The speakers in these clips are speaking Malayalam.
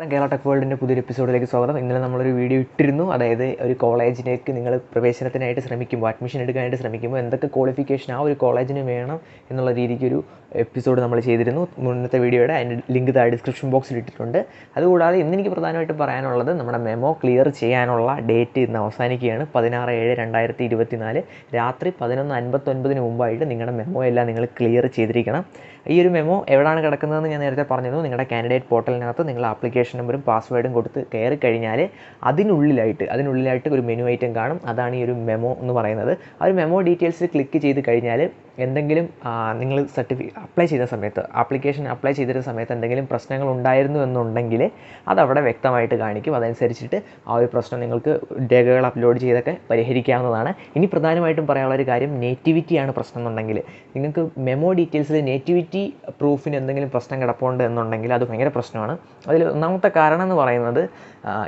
നമസ്കാരം. കേരള ടെക് വേൾഡിന്റെ പുതിയൊരു എപ്പിസോഡിലേക്ക് സ്വാഗതം. ഇന്നലെ നമ്മളൊരു വീഡിയോ ഇട്ടിരുന്നു. അതായത് ഒരു കോളേജിലേക്ക് നിങ്ങൾ പ്രവേശനത്തിനായിട്ട് ശ്രമിക്കുമ്പോൾ അഡ്മിഷൻ എടുക്കാനായിട്ട് ശ്രമിക്കുമ്പോൾ എന്തൊക്കെ ക്വാളിഫിക്കേഷൻ ആ ഒരു കോളേജിന് വേണം എന്നുള്ള രീതിക്ക് ഒരു എപ്പിസോഡ് നമ്മൾ ചെയ്തിരുന്നു. മുന്നത്തെ വീഡിയോയുടെ അതിന്റെ ലിങ്ക് താഴെ ഡിസ്ക്രിപ്ഷൻ ബോക്സിൽ ഇട്ടിട്ടുണ്ട്. അതുകൂടാതെ ഇന്ന് എനിക്ക് പ്രധാനമായിട്ടും പറയാനുള്ളത് നമ്മുടെ മെമോ ക്ലിയർ ചെയ്യാനുള്ള ഡേറ്റ് ഇന്ന് അവസാനിക്കുകയാണ്. പതിനാറ് ഏഴ് രണ്ടായിരത്തി ഇരുപത്തിനാല്. രാത്രി പതിനൊന്ന് അൻപത്തൊൻപതിന് മുമ്പായിട്ട് നിങ്ങളുടെ മെമോ എല്ലാം നിങ്ങൾ ക്ലിയർ ചെയ്തിരിക്കണം. ഈ ഒരു മെമോ എവിടെയാണ് കിടക്കുന്നതെന്ന് ഞാൻ നേരത്തെ പറഞ്ഞിരുന്നു. നിങ്ങളുടെ കാൻഡിഡേറ്റ് പോർട്ടലിനകത്ത് നിങ്ങൾ ആപ്ലിക്കേഷൻ നമ്പറും പാസ്വേഡും കൊടുത്ത് കയറി കഴിഞ്ഞാൽ അതിനുള്ളിലായിട്ട് അതിനുള്ളിലായിട്ട് ഒരു മെനു ഐറ്റം കാണും. അതാണ് ഈ ഒരു മെമോ എന്ന് പറയുന്നത്. ആ ഒരു മെമോ ഡീറ്റെയിൽസ് ക്ലിക്ക് ചെയ്ത് കഴിഞ്ഞാൽ എന്തെങ്കിലും നിങ്ങൾ സർട്ടിഫി അപ്ലൈ ചെയ്ത സമയത്ത് ആപ്ലിക്കേഷൻ അപ്ലൈ ചെയ്തിരുന്ന സമയത്ത് എന്തെങ്കിലും പ്രശ്നങ്ങൾ ഉണ്ടായിരുന്നു എന്നുണ്ടെങ്കിൽ അതവിടെ വ്യക്തമായിട്ട് കാണിക്കും. അതനുസരിച്ചിട്ട് ആ ഒരു പ്രശ്നം നിങ്ങൾക്ക് രേഖകൾ അപ്ലോഡ് ചെയ്തൊക്കെ പരിഹരിക്കാവുന്നതാണ്. ഇനി പ്രധാനമായിട്ടും പറയാനുള്ള ഒരു കാര്യം നേറ്റിവിറ്റിയാണ് പ്രശ്നം എന്നുണ്ടെങ്കിൽ. നിങ്ങൾക്ക് മെമോ ഡീറ്റെയിൽസിൽ നേറ്റിവിറ്റി പ്രൂഫിന് എന്തെങ്കിലും പ്രശ്നം കിടപ്പുണ്ട് എന്നുണ്ടെങ്കിൽ അത് ഭയങ്കര പ്രശ്നമാണ്. അതിൽ ഒന്നാമത്തെ കാരണം എന്ന് പറയുന്നത്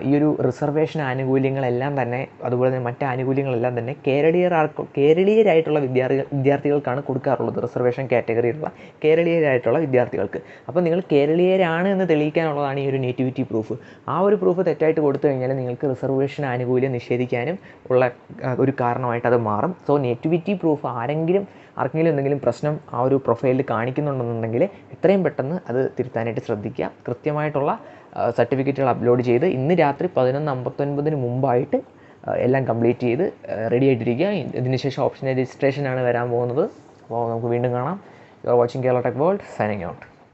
ഈ ഒരു റിസർവേഷൻ ആനുകൂല്യങ്ങളെല്ലാം തന്നെ അതുപോലെ തന്നെ മറ്റ് ആനുകൂല്യങ്ങളെല്ലാം തന്നെ കേരളീയർ കേരളീയരായിട്ടുള്ള വിദ്യാർത്ഥി വിദ്യാർത്ഥികൾക്കാണ് കൊടുക്കാറുള്ളത് റിസർവേഷൻ കാറ്റഗറിയിലുള്ള കേരളീയരായിട്ടുള്ള വിദ്യാർത്ഥികൾക്ക്. അപ്പോൾ നിങ്ങൾ കേരളീയരാണ് എന്ന് തെളിയിക്കാനുള്ളതാണ് ഈ ഒരു നേറ്റിവിറ്റി പ്രൂഫ് ആ ഒരു പ്രൂഫ് തെറ്റായിട്ട് കൊടുത്തു കഴിഞ്ഞാൽ നിങ്ങൾക്ക് റിസർവേഷൻ ആനുകൂല്യം നിഷേധിക്കാനും ഉള്ള ഒരു കാരണമായിട്ട് അത് മാറും. സോ നേറ്റിവിറ്റി പ്രൂഫ് ആരെങ്കിലും ആർക്കെങ്കിലും എന്തെങ്കിലും പ്രശ്നം ആ ഒരു പ്രൊഫൈലിൽ കാണിക്കുന്നുണ്ടെന്നുണ്ടെങ്കിൽ എത്രയും പെട്ടെന്ന് അത് തിരുത്താനായിട്ട് ശ്രദ്ധിക്കുക. കൃത്യമായിട്ടുള്ള സർട്ടിഫിക്കറ്റുകൾ അപ്ലോഡ് ചെയ്ത് ഇന്ന് രാത്രി പതിനൊന്ന് അമ്പത്തൊൻപതിന് മുമ്പായിട്ട് എല്ലാം കംപ്ലീറ്റ് ചെയ്ത് റെഡി ആയിട്ടിരിക്കുക. ഇതിനുശേഷം ഓപ്ഷൻ രജിസ്ട്രേഷനാണ് വരാൻ പോകുന്നത്. അപ്പോൾ നമുക്ക് വീണ്ടും കാണാം. You are watching Kerala tech world signing out